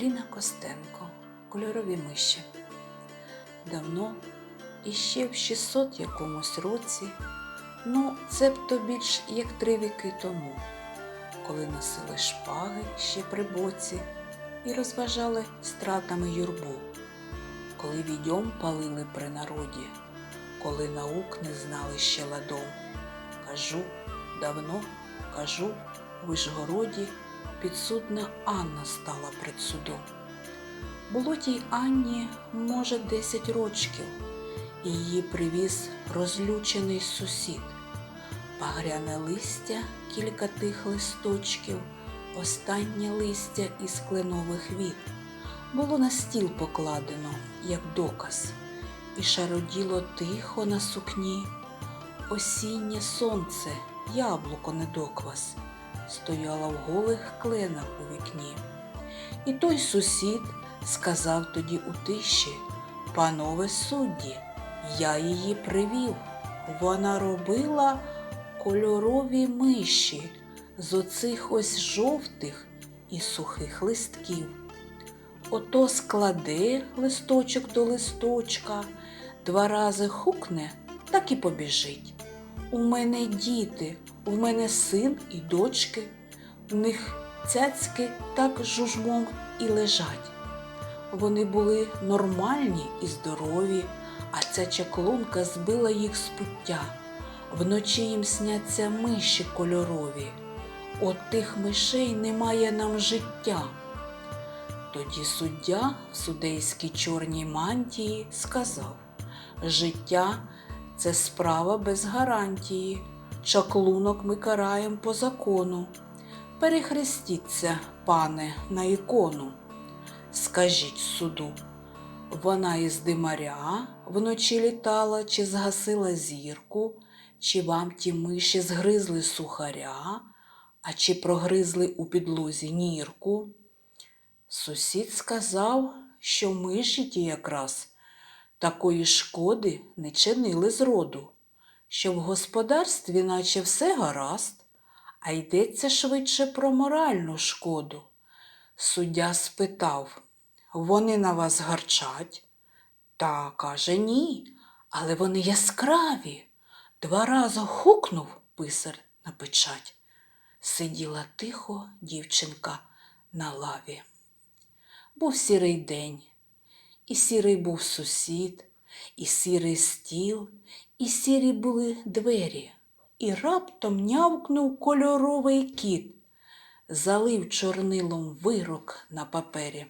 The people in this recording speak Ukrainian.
Ліна Костенко, кольорові миші. Давно, іще в 600 якомусь році, ну, цебто більш як три віки тому, коли носили шпаги ще при боці і розважали стратами юрбу, коли відьом палили при народі, коли наук не знали ще ладом. Кажу, давно, кажу, в Вишгороді підсудна Анна стала пред судом. Було тій Анні, може, десять рочків, і її привіз розлючений сусід. Пагряне листя, кілька тих листочків, останнє листя із кленових віт було на стіл покладено, як доказ, і шароділо тихо на сукні. Осіннє сонце, яблуко недоквас, стояло в голих кленах у вікні. І той сусід сказав тоді у тиші, панове судді, я її привів. Вона робила кольорові миші з оцих ось жовтих і сухих листків. Ото складе листочок до листочка, два рази хукне, так і побіжить. У мене діти, у мене син і дочки, в них цяцьки так жужмом і лежать. Вони були нормальні і здорові, а ця чаклунка збила їх з пуття. Вночі їм сняться миші кольорові. От тих мишей немає нам життя. Тоді суддя в судейській чорній мантії сказав: Життя це справа без гарантії. Чаклунок ми караєм по закону. Перехрестіться, пане, на ікону. Скажіть суду, вона із димаря вночі літала, чи згасила зірку, чи вам ті миші згризли сухаря, а чи прогризли у підлозі нірку? Сусід сказав, що миші ті якраз такої шкоди не чинили зроду, що в господарстві наче все гаразд, а йдеться швидше про моральну шкоду. Суддя спитав, вони на вас гарчать? Та каже ні, але вони яскраві. Два рази хукнув писар на печать. Сиділа тихо дівчинка на лаві. Був сірий день, і сірий був сусід, і сірий стіл, і сірі були двері, і раптом нявкнув кольоровий кіт, залив чорнилом вирок на папері.